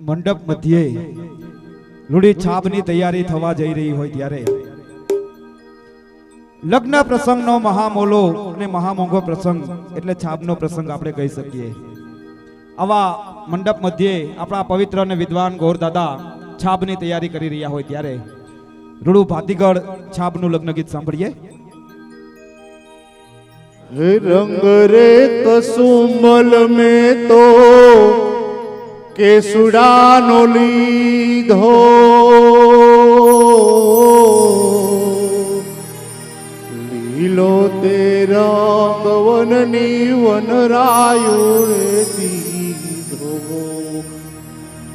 મંડપ મધ્યે રૂડી છાપની તૈયારી થવા જઈ રહી હોય ત્યારે. લગ્ન પ્રસંગનો મહામોલો અને મહામોંઘો પ્રસંગ એટલે છાપનો પ્રસંગ આપણે કહી શકીએ. આવા મંડપ મધ્યે આપણા પવિત્ર અને વિદ્વાન ગોર દાદા છાપની તૈયારી કરી રહ્યા હોય ત્યારે. રૂડુ ભાતીગઢ છાપનું લગ્ન ગીત સાંભળીએ. રંગ રે કસુમલ में તો કેસુડાનો લીધો. લીલો તે રંગવનની વનરાયો રે દીધો.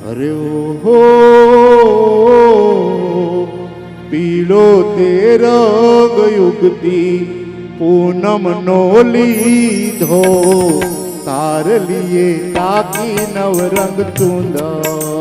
અરે ઓહો, પીળો તે રંગ યુગતી પૂનમ નો લીધો. તાર લીએ તાકી નવરંગ ચુંદડી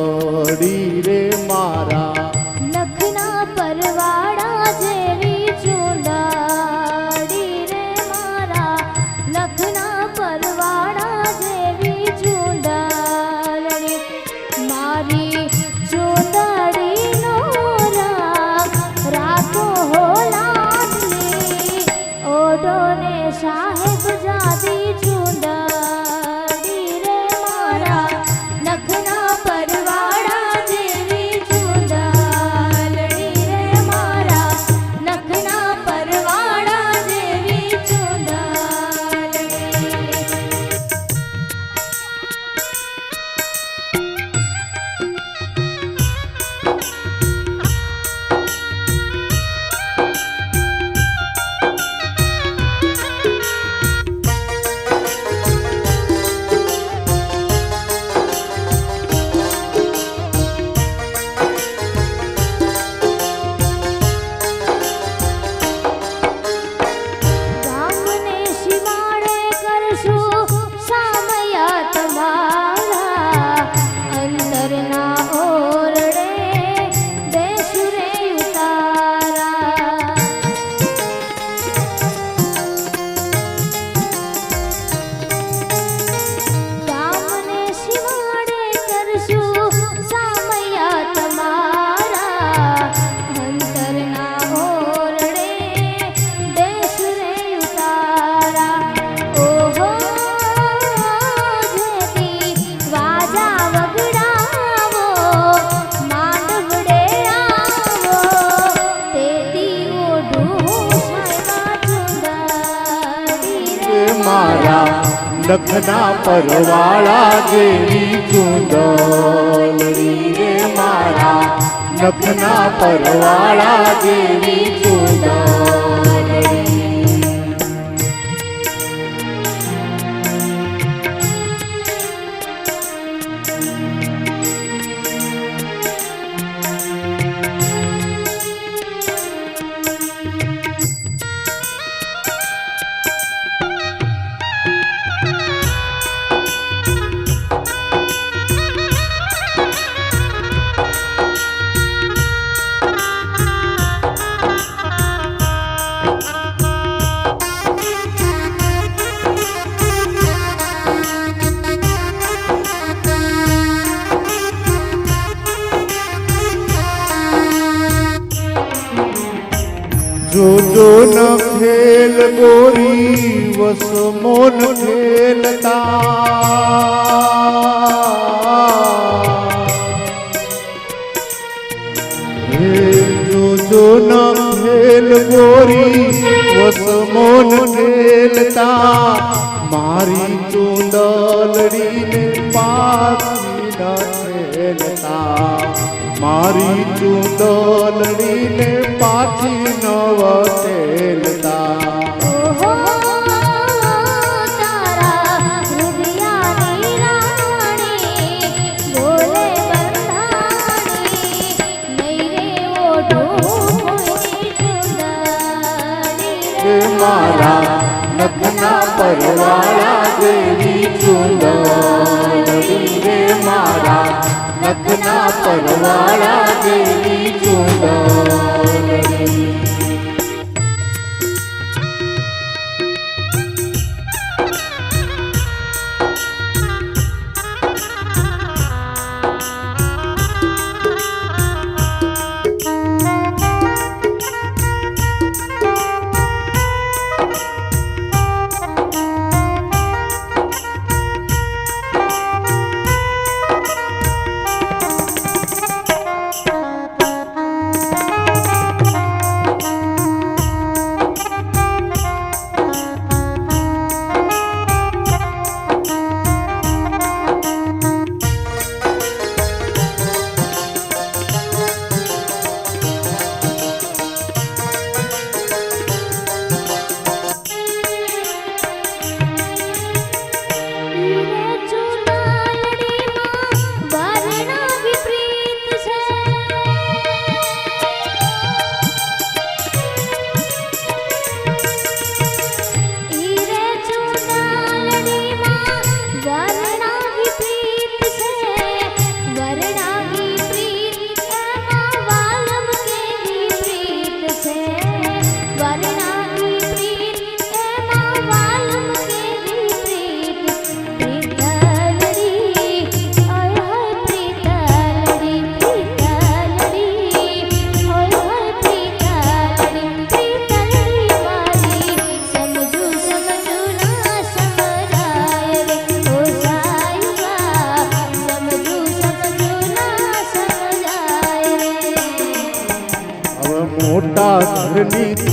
નખના પરવાળા જેવી ચૂંદડી રે મારા. નખના પરવાળા જેવી ચૂંદડી જો જો ન ખેલ ગોરી વસ મોન ખેલતા. હે જો જો ન ખેલ ગોરી વસ મોન ખેલતા. મારી ચૂંદલડીને પાછી ન ખેલતા. મારી ચૂંદલડીને પાછી મારા નખના પરવાળા દેવી ચૂંદડી રે મારા નખના પરવાળા દેવી ચૂંદડી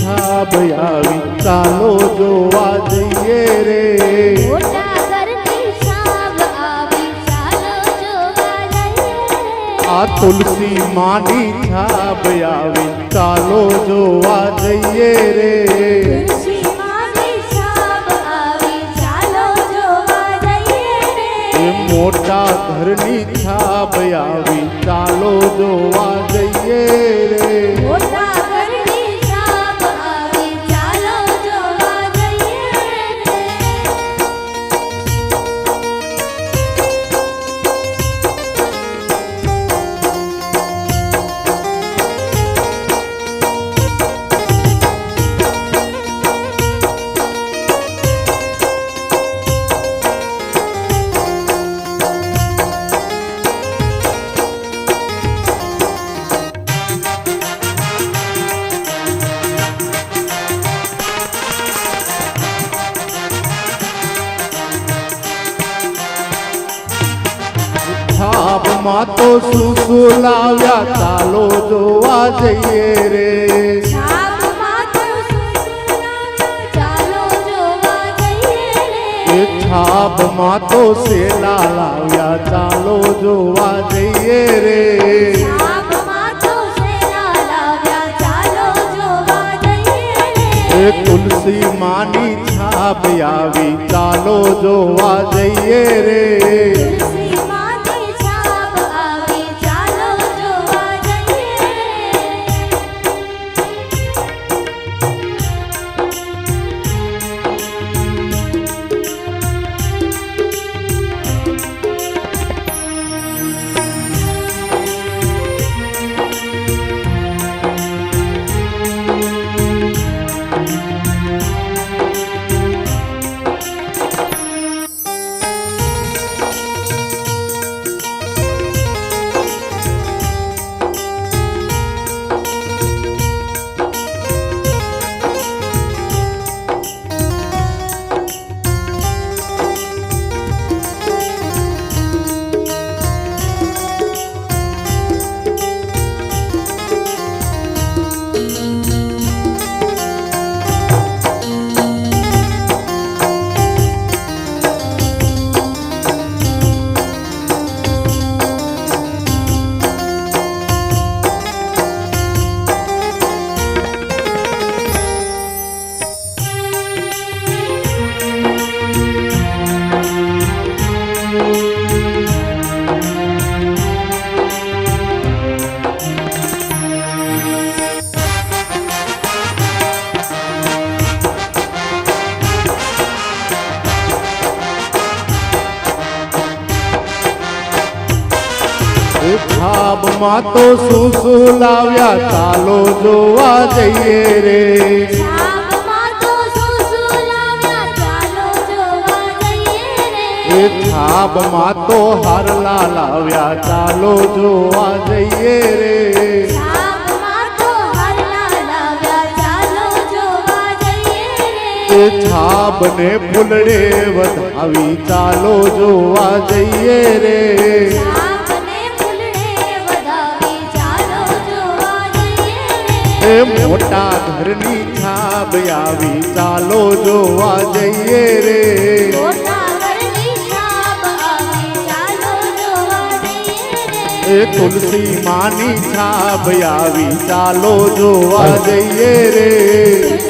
ઘરની છાબ આવી ચાલો જોવા જઈએ રે મોટા ઘરની છાપ આવી ચાલો જોવા જઈએ આ તુલસી માની છાબ આવી ચાલો જોવા જઈએ રે તુલસી માની છાપ આવી ચાલો જોવા જઈએ એ રે મોટા ઘરની છાબ આવી ચાલો જોવા જઈએ રે તો શું શું લાવ્યા ચાલો જોવા જઈએ રે. છાપમાં તો શેલા લાવ્યા, ચાલો જોવા જઈએ રે. તુલસી માની છાપ આવી, ચાલો જોવા જઈએ રે. છાબમાં તો શું શું લાવ્યા ચાલો જોવા જઈએ રે. એ રે છાબમાં તો હારલા લાવ્યા, ચાલો જોવા જઈએ રે. છાબને ફૂલડે વધાવી, ચાલો જોવા જઈએ રે. એ મોટા ઘરની છાપ આવી, ચાલો જોવા જઈએ રે. એ તુલસી માની છાપ આવી, ચાલો જોવા જઈએ રે.